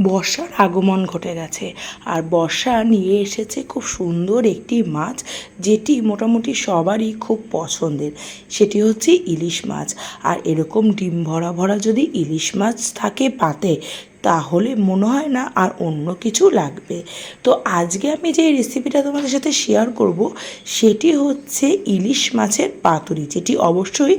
বর্ষার আগমন ঘটে গেছে। আর বর্ষা নিয়ে এসেছে খুব সুন্দর একটি মাছ, যেটি মোটামুটি সবারই খুব পছন্দের। সেটি হচ্ছে ইলিশ মাছ। আর এরকম ডিম ভরা ভরা যদি ইলিশ মাছ থাকে পাতে তাহলে মনে হয় না আর অন্য কিছু লাগবে। তো আজকে আমি যে রেসিপিটা তোমাদের সাথে শেয়ার করব, সেটি হচ্ছে ইলিশ মাছের পাতুরি, যেটি অবশ্যই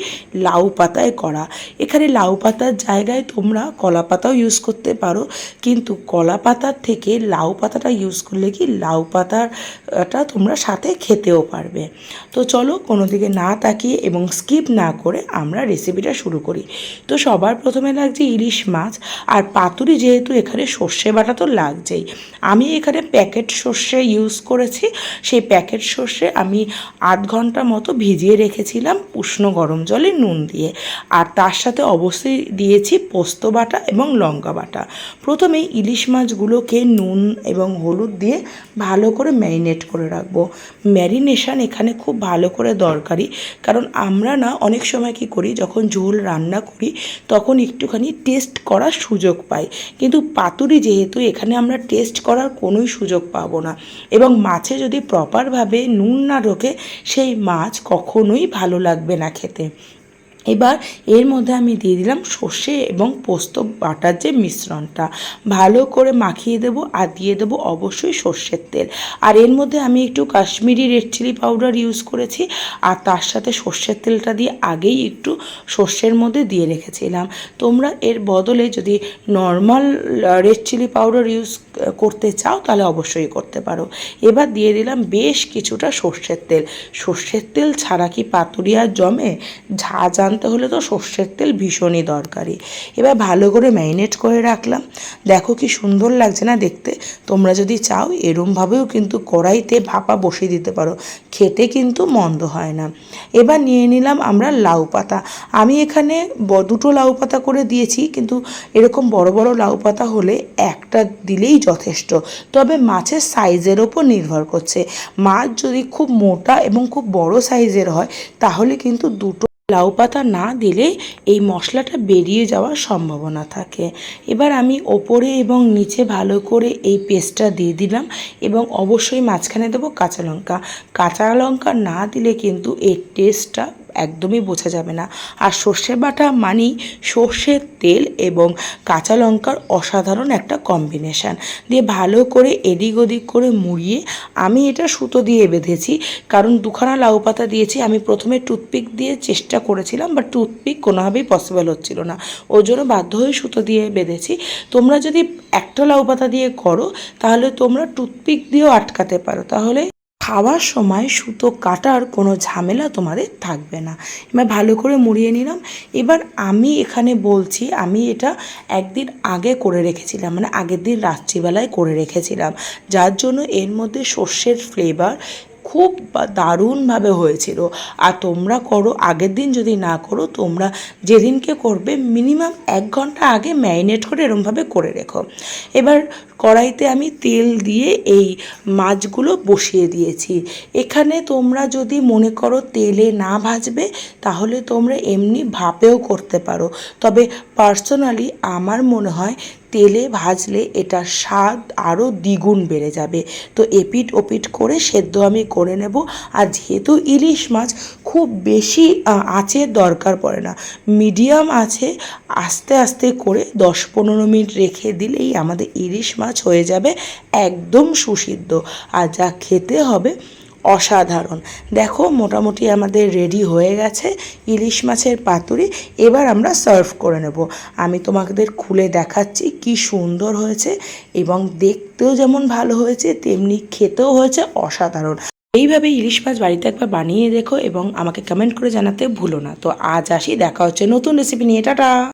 লাউ পাতায় করা। এখানে লাউ পাতার জায়গায় তোমরা কলা পাতাও ইউজ করতে পারো, কিন্তু কলা পাতার থেকে লাউ পাতাটা ইউজ করলে কি লাউ পাতাটা তোমরা সাথে খেতেও পারবে। তো চলো কোনো দিকে না তাকিয়ে এবং স্কিপ না করে আমরা রেসিপিটা শুরু করি। তো সবার প্রথমে লাগছে ইলিশ মাছ, আর পাতুরি যেহেতু এখানে সর্ষে বাটা তো লাগছেই, আমি এখানে প্যাকেট সর্ষে ইউজ করেছি, সেই প্যাকেট সর্ষে আমি আধ ঘণ্টা মতো ভিজিয়ে রেখেছিলাম উষ্ণ গরম জলে নুন দিয়ে। আর তার সাথে অবশ্যই দিয়েছি পোস্ত বাটা এবং লঙ্কা বাটা। প্রথমে ইলিশ মাছগুলোকে নুন এবং হলুদ দিয়ে ভালো করে ম্যারিনেট করে রাখব। ম্যারিনেশন এখানে খুব ভালো করে দরকারি, কারণ আমরা না অনেক সময় কি করি, যখন ঝোল রান্না করি, তখন একটুখানি টেস্ট করার সুযোগ পাই। কিন্তু পাতুরি যেহেতু এখানে আমরা টেস্ট করার কোনোই সুযোগ পাবো না। এবং মাছে যদি প্রপারভাবে নুন না ঢোকে, সেই মাছ কখনোই ভালো লাগবে না খেতে। এবার এর মধ্যে আমি দিয়ে দিলাম সর্ষে এবং পোস্ত বাটার যে মিশ্রণটা। ভালো করে মাখিয়ে দেবো আর দিয়ে দেবো অবশ্যই সর্ষের তেল। আর এর মধ্যে আমি একটু Kashmiri red chilli powder use করেছি আর তার সাথে সর্ষের তেলটা দিয়ে আগেই একটু সর্ষের মধ্যে দিয়ে রেখেছিলাম। তোমরা এর বদলে যদি normal red chilli powder use করতে চাও তাহলে অবশ্যই করতে পারো। এবার দিয়ে দিলাম বেশ কিছুটা সর্ষের তেল। সর্ষের তেল ছাড়া কি পাতুরিয়া জমে? ঝাঁঝ আনতে হলে তো সর্ষের তেল ভীষণই দরকারি। এবার ভালো করে ম্যারিনেট করে রাখলাম। দেখো কি সুন্দর লাগছে না দেখতে। তোমরা যদি চাও, এরমভাবেও কিন্তু কড়াইতে ভাপা বসিয়ে দিতে পারো। খেতে কিন্তু মন্দ হয় না। এবার নিয়ে নিলাম আমরা লাউ পাতা। আমি এখানে দুটো লাউ পাতা করে দিয়েছি, কিন্তু এরকম বড় বড় লাউ পাতা হলে একটা দিলেই যথেষ্ট। তবে মাছের সাইজের ওপর নির্ভর করছে। মাছ যদি খুব মোটা এবং খুব বড় সাইজের হয়, তাহলে কিন্তু দুটো লাউ পাতা না দিলে এই মশলাটা বেরিয়ে যাওয়ার সম্ভাবনা থাকে। এবার আমি ওপরে এবং নিচে ভালো করে এই পেস্টটা দিয়ে দিলাম এবং অবশ্যই মাঝখানে দেবো কাঁচা লঙ্কা। কাঁচা লঙ্কা না দিলে কিন্তু এর টেস্টটা একদমই বোঝা যাবে না। আর সর্ষে বাটা মানেই সর্ষের তেল এবং কাঁচা লঙ্কার অসাধারণ একটা কম্বিনেশান দিয়ে ভালো করে এদিক ওদিক করে মুড়িয়ে আমি এটা সুতো দিয়ে বেঁধেছি। কারণ দুখানা লাউ পাতা দিয়েছি, আমি প্রথমে টুথপিক দিয়ে চেষ্টা করেছিলাম বাট টুথপিক কোনোভাবেই পসিবল হচ্ছিল না। ওই জন্য বাধ্য হয়ে সুতো দিয়ে বেঁধেছি। তোমরা যদি একটা লাউ পাতা দিয়ে করো, তাহলে তোমরা টুথপিক দিয়েও আটকাতে পারো। তাহলে খাওয়ার সময় সুতো কাটার কোনো ঝামেলা তোমাদের থাকবে না। এবার ভালো করে মুড়িয়ে নিলাম। এবার আমি এখানে বলছি, আমি এটা একদিন আগে করে রেখেছিলাম মানে আগের দিন রাত্রিবেলায় করে রেখেছিলাম। যার জন্য এর মধ্যে সর্ষের ফ্লেভার খুব দারুণভাবে হয়েছিল। আর তোমরা করো, আগের দিন যদি না করো, তোমরা যেদিনকে করবে, মিনিমাম এক ঘণ্টা আগে ম্যারিনেট করে এরমভাবে করে রেখো। এবার কড়াইতে আমি তেল দিয়ে এই মাছগুলো বসিয়ে দিয়েছি। এখানে তোমরা যদি মনে করো তেলে না ভাজবে, তাহলে তোমরা এমনি ভাপেও করতে পারো। তবে পার্সোনালি আমার মনে হয় তেলে ভাজলে এটার স্বাদ আরও দ্বিগুণ বেড়ে যাবে। তো এপিট ওপিট করে সেদ্ধ আমি করে নেব। আর যেহেতু ইলিশ মাছ খুব বেশি আঁচের দরকার পড়ে না। মিডিয়াম আছে, আস্তে আস্তে করে দশ পনেরো মিনিট রেখে দিলেই আমাদের ইলিশ মাছ হয়ে যাবে একদম সুসিদ্ধ। আর যা খেতে হবে অসাধারণ। দেখো, মোটামুটি আমাদের রেডি হয়ে গেছে ইলিশ মাছের পাতুরি। এবার আমরা সার্ভ করে নেব। আমি তোমাদের খুলে দেখাচ্ছি কি সুন্দর হয়েছে এবং দেখতেও যেমন ভালো হয়েছে, তেমনি খেতেও হয়েছে অসাধারণ। এইভাবে ইলিশ মাছ বাড়িতে একবার বানিয়ে দেখো এবং আমাকে কমেন্ট করে জানাতে ভুলো না। তো আজ আসি, দেখা হচ্ছে নতুন রেসিপি নিয়ে। টাটা!